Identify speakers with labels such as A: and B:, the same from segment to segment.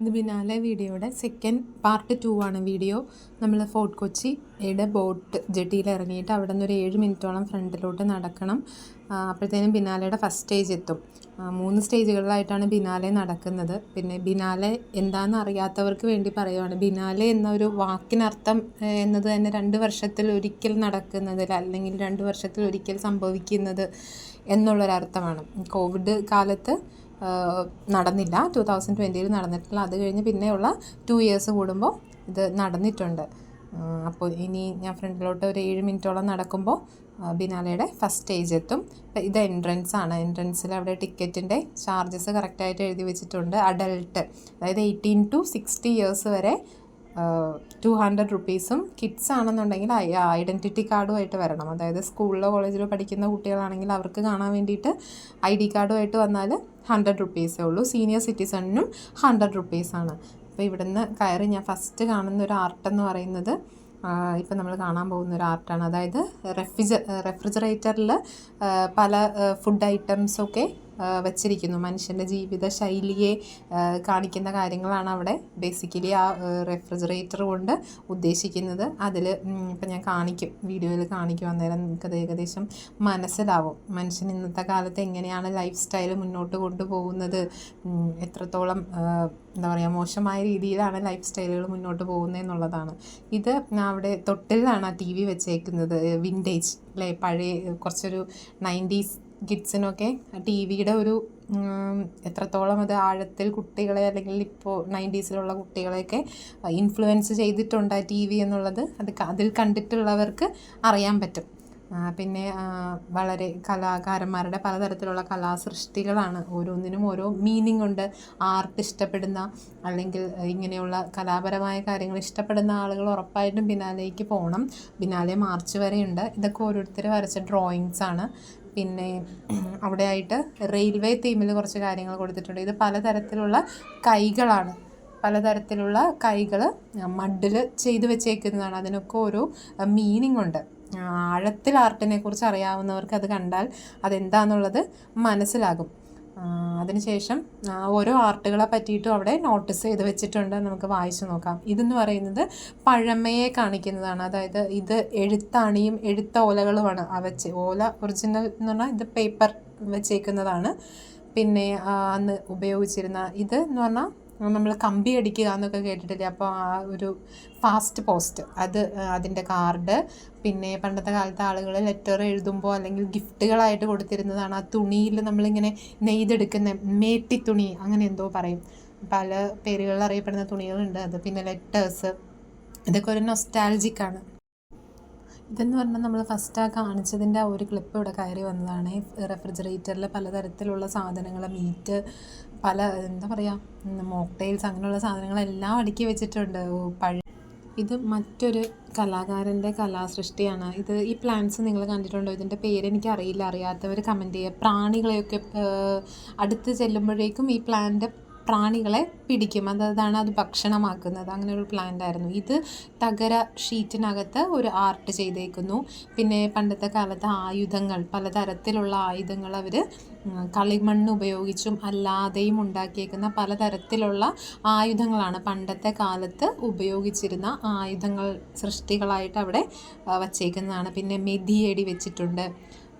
A: ഇത് ബിനാലെ വീഡിയോയുടെ second part two ആണ് വീഡിയോ. നമ്മൾ ഫോർട്ട് കൊച്ചിയുടെ ബോട്ട് ജെട്ടിയിൽ ഇറങ്ങിയിട്ട് അവിടെ നിന്ന് ഒരു ഏഴ് മിനിറ്റോളം ഫ്രണ്ടിലോട്ട് നടക്കണം. അപ്പോഴത്തേനും ബിനാലയുടെ ഫസ്റ്റ് സ്റ്റേജ് എത്തും. മൂന്ന് സ്റ്റേജുകളിലായിട്ടാണ് ബിനാലെ നടക്കുന്നത്. പിന്നെ ബിനാലെ എന്താണെന്ന് അറിയാത്തവർക്ക് വേണ്ടി പറയുവാണ്. ബിനാലെ എന്നൊരു വാക്കിനർത്ഥം എന്നത് തന്നെ രണ്ട് വർഷത്തിൽ ഒരിക്കൽ നടക്കുന്നതിൽ അല്ലെങ്കിൽ രണ്ട് വർഷത്തിൽ ഒരിക്കൽ സംഭവിക്കുന്നത് എന്നുള്ളൊരർത്ഥമാണ്. കോവിഡ് കാലത്ത് നടന്നില്ല. ടു തൗസൻഡ് ട്വന്റിയിൽ നടന്നിട്ടില്ല. അത് കഴിഞ്ഞ് പിന്നെയുള്ള ടു ഇയേഴ്സ് കൂടുമ്പോൾ ഇത് നടന്നിട്ടുണ്ട്. അപ്പോൾ ഇനി ഞാൻ ഫ്രണ്ടിലോട്ട് ഒരു ഏഴ് മിനിറ്റോളം നടക്കുമ്പോൾ ബിനാലയുടെ ഫസ്റ്റ് സ്റ്റേജ് എത്തും. ഇത് എൻട്രൻസ് ആണ്. എൻട്രൻസിൽ അവിടെ ടിക്കറ്റിന്റെ ചാർജസ് കറക്റ്റായിട്ട് എഴുതി വെച്ചിട്ടുണ്ട്. അഡൽട്ട് അതായത് എയ്റ്റീൻ ടു സിക്സ്റ്റി ഇയേഴ്സ് വരെ ടു ഹൺഡ്രഡ് റുപ്പീസും കിഡ്സ് ആണെന്നുണ്ടെങ്കിൽ ഐഡന്റിറ്റി കാർഡുമായിട്ട് വരണം. അതായത് സ്കൂളിലോ കോളേജിലോ പഠിക്കുന്ന കുട്ടികളാണെങ്കിൽ അവർക്ക് കാണാൻ വേണ്ടിയിട്ട് ഐ ഡി കാർഡുമായിട്ട് വന്നാൽ ഹൺഡ്രഡ് റുപ്പീസേ ഉള്ളൂ. സീനിയർ സിറ്റിസണിനും ഹൺഡ്രഡ് റുപ്പീസാണ് അപ്പോൾ ഇവിടുന്ന് കയറി ഞാൻ ഫസ്റ്റ് കാണുന്ന ഒരു ആർട്ട് എന്ന് പറയുന്നത് ഇപ്പം നമ്മൾ കാണാൻ പോകുന്ന ഒരു ആർട്ടാണ് അതായത് റെഫ്രിജ റെഫ്രിജറേറ്ററിൽ പല ഫുഡ് ഐറ്റംസൊക്കെ വച്ചിരിക്കുന്നു. മനുഷ്യന്റെ ജീവിത ശൈലിയെ കാണിക്കുന്ന കാര്യങ്ങളാണ് അവിടെ ബേസിക്കലി ആ റെഫ്രിജറേറ്റർ കൊണ്ട് ഉദ്ദേശിക്കുന്നത്. അതിൽ ഇപ്പം ഞാൻ കാണിക്കും. വീഡിയോയിൽ കാണിക്കും. അന്നേരം നിങ്ങൾക്കത് ഏകദേശം മനസ്സിലാവും. മനുഷ്യൻ ഇന്നത്തെ കാലത്ത് എങ്ങനെയാണ് ലൈഫ് സ്റ്റൈൽ മുന്നോട്ട് കൊണ്ടുപോകുന്നത്? എത്രത്തോളം എന്താ പറയുക മോശമായ രീതിയിലാണ് ലൈഫ് സ്റ്റൈലുകൾ മുന്നോട്ട് പോകുന്നത് എന്നുള്ളതാണ്. ഇത് അവിടെ തൊട്ടിലാണ് ആ ടി വി വെച്ചേക്കുന്നത്. വിന്റേജ് അല്ലേ പഴയ കുറച്ചൊരു നയന്റീസ് കിഡ്സിനൊക്കെ ടി വിയുടെ ഒരു എത്രത്തോളം അത് ആഴത്തിൽ കുട്ടികളെ അല്ലെങ്കിൽ ഇപ്പോൾ നയന്റീസിലുള്ള കുട്ടികളെയൊക്കെ ഇൻഫ്ലുവൻസ് ചെയ്തിട്ടുണ്ട് ആ ടി വി എന്നുള്ളത് അത് അതിൽ കണ്ടിട്ടുള്ളവർക്ക് അറിയാൻ പറ്റും. പിന്നെ വളരെ കലാകാരന്മാരുടെ പലതരത്തിലുള്ള കലാസൃഷ്ടികളാണ്. ഓരോന്നിനും ഓരോ മീനിങ് ഉണ്ട്. ആർട്ട് ഇഷ്ടപ്പെടുന്ന അല്ലെങ്കിൽ ഇങ്ങനെയുള്ള കലാപരമായ കാര്യങ്ങൾ ഇഷ്ടപ്പെടുന്ന ആളുകൾ ഉറപ്പായിട്ടും ബിനാലേക്ക് പോകണം. ബിനാലെ മാർച്ച് വരെയുണ്ട്. ഇതൊക്കെ ഓരോരുത്തർ വരച്ച ഡ്രോയിങ്സ് ആണ്. പിന്നെ അവിടെ ആയിട്ട് റെയിൽവേ തീമിൽ കുറച്ച് കാര്യങ്ങൾ കൊടുത്തിട്ടുണ്ട്. ഇത് പലതരത്തിലുള്ള കൈകളാണ്. പലതരത്തിലുള്ള കൈകൾ മഡിൽ ചെയ്തു വെച്ചേക്കുന്നതാണ്. അതിനൊക്കെ ഒരു മീനിങ് ഉണ്ട്. ആഴത്തിൽ ആർട്ടിനെ കുറിച്ച് അറിയാവുന്നവർക്ക് അത് കണ്ടാൽ അതെന്താണെന്നുള്ളത് മനസ്സിലാകും. അതിനുശേഷം ഓരോ ആർട്ടുകളെ പറ്റിയിട്ടും അവിടെ നോട്ടീസ് ചെയ്ത് വെച്ചിട്ടുണ്ട്. നമുക്ക് വായിച്ചു നോക്കാം. ഇതെന്ന് പറയുന്നത് പഴമയെ കാണിക്കുന്നതാണ്. അതായത് ഇത് എഴുത്താണിയും എഴുത്ത ഓലകളുമാണ് ആ വെച്ച്. ഓല ഒറിജിനൽ എന്ന് പറഞ്ഞാൽ ഇത് പേപ്പർ വെച്ചേക്കുന്നതാണ്. പിന്നെ അന്ന് ഉപയോഗിച്ചിരുന്ന ഇത് എന്ന് പറഞ്ഞാൽ നമ്മൾ കമ്പി അടിക്കുക എന്നൊക്കെ കേട്ടിട്ടില്ലേ? അപ്പോൾ ആ ഒരു ഫാസ്റ്റ് പോസ്റ്റ് അത് അതിന്റെ കാർഡ് പിന്നെ പണ്ടത്തെ കാലത്ത് ആളുകൾ ലെറ്റർ എഴുതുമ്പോൾ അല്ലെങ്കിൽ ഗിഫ്റ്റുകളായിട്ട് കൊടുത്തിരുന്നതാണ്. ആ തുണിയിൽ നമ്മളിങ്ങനെ നെയ്തെടുക്കുന്ന മേറ്റി തുണി അങ്ങനെ എന്തോ പറയും. പല പേരുകളിൽ അറിയപ്പെടുന്ന തുണികളുണ്ട് അത്. പിന്നെ ലെറ്റേഴ്സ് ഇതൊക്കെ ഒരു നൊസ്റ്റാൾജിക് ആണ്. ഇതെന്ന് പറഞ്ഞാൽ നമ്മൾ ഫസ്റ്റ് ആ കാണിച്ചതിന്റെ ആ ഒരു ക്ലിപ്പ് ഇവിടെ കയറി വന്നതാണ്. റെഫ്രിജറേറ്ററിൽ പലതരത്തിലുള്ള സാധനങ്ങൾ മീറ്റ് പല എന്താ പറയുക മോക്ടെയിൽസ് അങ്ങനെയുള്ള സാധനങ്ങളെല്ലാം അടുക്കി വെച്ചിട്ടുണ്ട്. പഴ ഇത് മറ്റൊരു കലാകാരന്റെ കലാസൃഷ്ടിയാണ്. ഇത് ഈ പ്ലാന്റ്സ് നിങ്ങൾ കണ്ടിട്ടുണ്ടോ? ഇതിന്റെ പേര് എനിക്ക് അറിയില്ല അറിയാത്തവർ കമന്റ് ചെയ്യുക. പ്രാണികളെയൊക്കെ അടുത്ത് ചെല്ലുമ്പോഴേക്കും ഈ പ്ലാന്റ് പ്രാണികളെ പിടിക്കും. അതാണ് അത് ഭക്ഷണമാക്കുന്നത്. അങ്ങനെ ഒരു പ്ലാന്റ് ആയിരുന്നു. ഇത് തകര ഷീറ്റിനകത്ത് ഒരു ആർട്ട് ചെയ്തേക്കുന്നു. പിന്നെ പണ്ടത്തെ കാലത്ത് ആയുധങ്ങൾ പലതരത്തിലുള്ള ആയുധങ്ങൾ അവർ കളിമണ്ണ് ഉപയോഗിച്ചും അല്ലാതെയും ഉണ്ടാക്കിയേക്കുന്ന പലതരത്തിലുള്ള ആയുധങ്ങളാണ് പണ്ടത്തെ കാലത്ത് ഉപയോഗിച്ചിരുന്ന ആയുധങ്ങൾ സൃഷ്ടികളായിട്ട് അവിടെ വച്ചേക്കുന്നതാണ്. പിന്നെ മെതിയടി വെച്ചിട്ടുണ്ട്.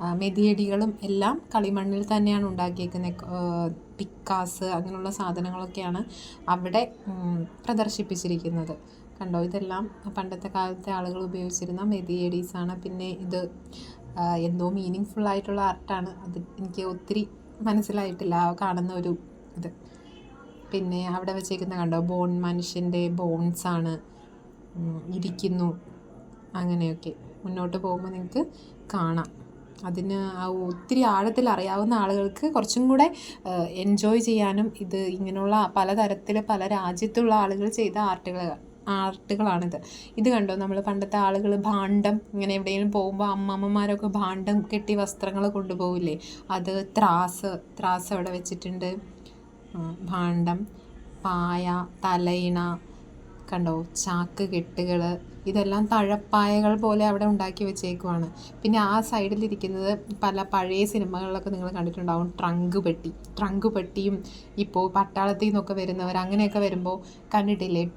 A: മെതിയടികളും എല്ലാം കളിമണ്ണിൽ തന്നെയാണ് ഉണ്ടാക്കിയേക്കുന്നത്. പിക്കാസ് അങ്ങനെയുള്ള സാധനങ്ങളൊക്കെയാണ് അവിടെ പ്രദർശിപ്പിച്ചിരിക്കുന്നത്. കണ്ടോ? ഇതെല്ലാം പണ്ടത്തെ കാലത്തെ ആളുകൾ ഉപയോഗിച്ചിരുന്ന മെതിയഡീസാണ് പിന്നെ ഇത് എന്തോ മീനിങ് ഫുൾ ആയിട്ടുള്ള ആർട്ടാണ്. അത് എനിക്ക് ഒത്തിരി മനസ്സിലായിട്ടില്ല. കാണുന്ന ഒരു ഇത്. പിന്നെ അവിടെ വെച്ചേക്കുന്ന കണ്ടോ? ബോൺ മനുഷ്യന്റെ ബോൺസാണ് ഇരിക്കുന്നു. അങ്ങനെയൊക്കെ. മുന്നോട്ട് പോകുമ്പോൾ നിങ്ങൾക്ക് കാണാം. അതിന് ആ ഒത്തിരി ആഴത്തിൽ അറിയാവുന്ന ആളുകൾക്ക് കുറച്ചും കൂടെ എൻജോയ് ചെയ്യാനും ഇത് ഇങ്ങനെയുള്ള പലതരത്തിൽ പല രാജ്യത്തുള്ള ആളുകൾ ചെയ്ത ആർട്ടുകൾ ആർട്ടുകളാണിത്. ഇത് കണ്ടോ? നമ്മൾ പണ്ടത്തെ ആളുകൾ ഭാണ്ഡം ഇങ്ങനെ എവിടെയെങ്കിലും പോകുമ്പോൾ അമ്മമ്മമാരൊക്കെ ഭാണ്ഡം കെട്ടി വസ്ത്രങ്ങൾ കൊണ്ടുപോകില്ലേ അത് ത്രാസ് ത്രാസ് അവിടെ വെച്ചിട്ടുണ്ട്. ഭാണ്ഡം പായ തലയിണ കണ്ടോ? ചാക്ക് കെട്ടുകൾ ഇതെല്ലാം തഴപ്പായകൾ പോലെ അവിടെ ഉണ്ടാക്കി വെച്ചേക്കുവാണ്. പിന്നെ ആ സൈഡിലിരിക്കുന്നത് പല പഴയ സിനിമകളിലൊക്കെ നിങ്ങൾ കണ്ടിട്ടുണ്ടാവും. ട്രങ്ക് പെട്ടി. ട്രങ്ക് പെട്ടിയും ഇപ്പോൾ പട്ടാളത്തിൽ നിന്നൊക്കെ വരുന്നവർ അങ്ങനെയൊക്കെ വരുമ്പോൾ കണ്ടിട്ടില്ലേ?